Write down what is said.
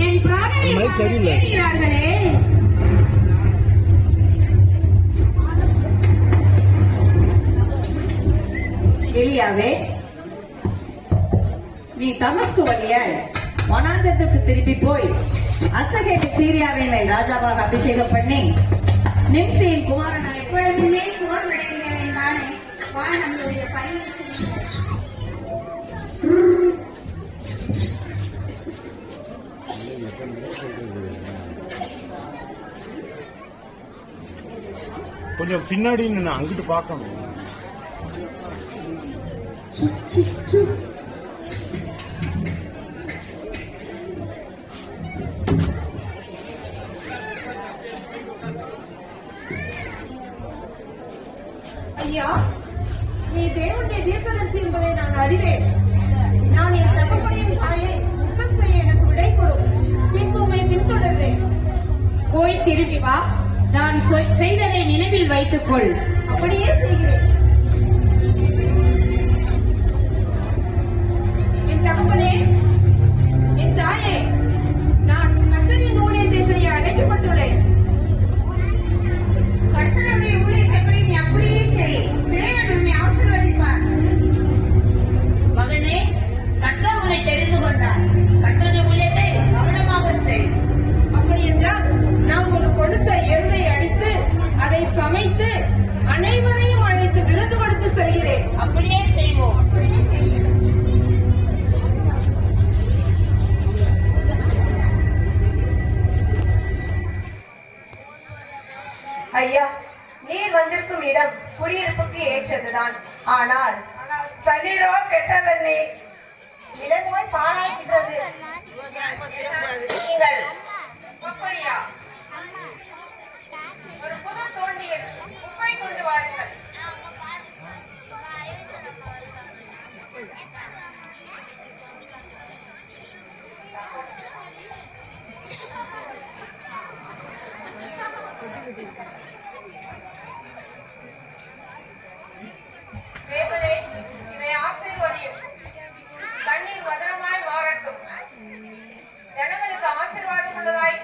என் பிராணனை மைக் சரியில்லை. தேடுகிறார்களே எலியாவே நீ தமஸ்கு வழியாய் வனாந்தரத்துக்கு திருப்பி போய் அசகேட்டு சீரியாவின் மேல் ராஜாவாக அபிஷேகம் பண்ணி நிம்சியின் சோர்வடைகிறேன் நானே வா நம்மளுடைய பணியை கொஞ்சம் பின்னாடி நின்று அங்கிட்டு பார்க்கணும். ஐயா நீ தேவனுடைய தீர்க்கதரிசி என்பதை நான் அறிவேன். நான் என் தகப்பனையும் தாயை யுத்தம் செய்ய எனக்கு விடை கொடும். பின்பு உம்மை பின்தொடர்வேன். போய் திரும்பி வா. நான் சொ- செய்ததை நினைவில் வைத்துக் கொள் அப்படியே செய்கிறேன். வந்திருக்கும் இடம் குடியிருப்புக்கு ஏற்றதுதான். ஆனால் தண்ணீரோ கெட்ட தண்ணீர் இடமோய் பாழாய்கிறது நீங்கள் ആശീർവാദമുള്ളതായി